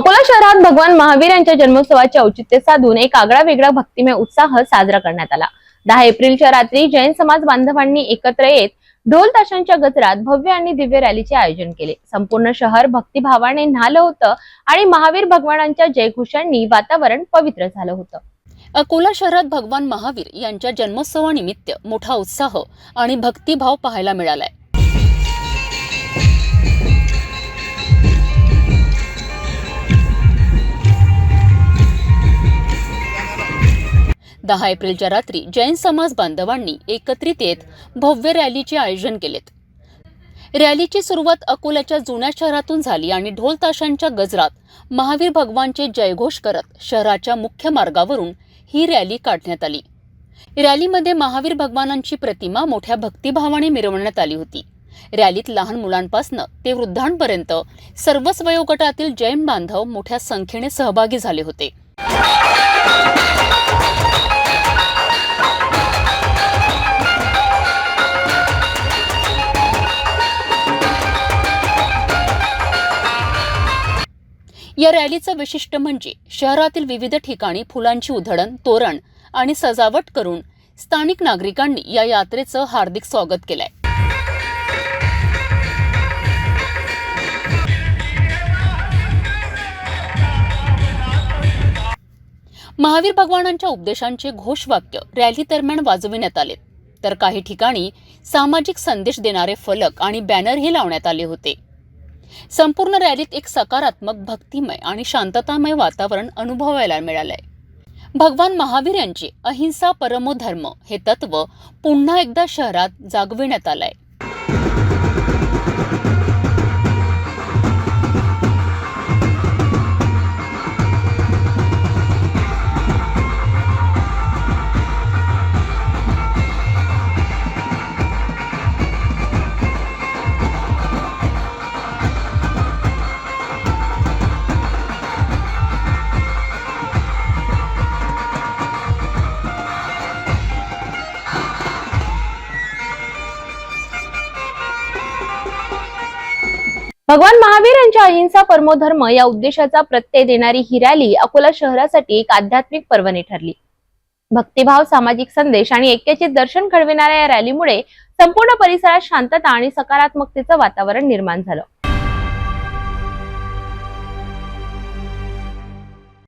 अकोला शहरात भगवान महावीर यांच्या जन्मोत्सवाचे औचित्य साधून एक आगळा वेगळा भक्तिमय उत्साह साजरा करण्यात आला. दहा एप्रिलच्या रात्री जैन समाज बांधवांनी एकत्र येत ढोल ताशांच्या गजरात भव्य आणि दिव्य रॅलीचे आयोजन केले. संपूर्ण शहर भक्तिभावाने न्हालं होतं आणि महावीर भगवानांच्या जयघोषांनी वातावरण पवित्र झालं होतं. अकोला शहरात भगवान महावीर यांच्या जन्मोत्सवानिमित्त मोठा उत्साह आणि भक्तिभाव पाहायला मिळालाय. दहा एप्रिलच्या रात्री जैन समाज बांधवांनी एकत्रित येत भव्य रॅलीचे आयोजन केलेत. रॅलीची सुरुवात अकोल्याच्या जुन्या शहरातून झाली आणि ढोल ताशांच्या गजरात महावीर भगवानचे जयघोष करत शहराच्या मुख्य मार्गावरून ही रॅली काढण्यात आली. रॅलीमध्ये महावीर भगवानांची प्रतिमा मोठ्या भक्तिभावाने मिरवण्यात आली होती. रॅलीत लहान मुलांपासून ते वृद्धांपर्यंत सर्वच वयोगटातील जैन बांधव मोठ्या संख्येने सहभागी झाले होते. या रॅलीचं वैशिष्ट्य म्हणजे शहरातील विविध ठिकाणी फुलांची उधळण तोरण आणि सजावट करून स्थानिक नागरिकांनी या यात्रेचं हार्दिक स्वागत केलंय. महावीर भगवानांच्या उपदेशांचे घोषवाक्य रॅली दरम्यान वाजविण्यात आले. तर काही ठिकाणी सामाजिक संदेश देणारे फलक आणि बॅनरही लावण्यात आले होते. संपूर्ण रॅलीत एक सकारात्मक भक्तिमय आणि शांततामय वातावरण अनुभवायला मिळालंय. भगवान महावीर यांचे अहिंसा परमो धर्म हे तत्व पुन्हा एकदा शहरात जागविण्यात आलंय. भगवान महावीर यांच्या अहिंसा परमोधर्म या उद्देशाचा प्रत्यय देणारी ही रॅली अकोला शहरासाठी एक आध्यात्मिक पर्वणी ठरली. भक्तिभाव सामाजिक संदेश आणि ऐक्याचे दर्शन घडविणाऱ्या या रॅलीमुळे संपूर्ण परिसरात शांतता आणि सकारात्मकतेचं वातावरण निर्माण झालं.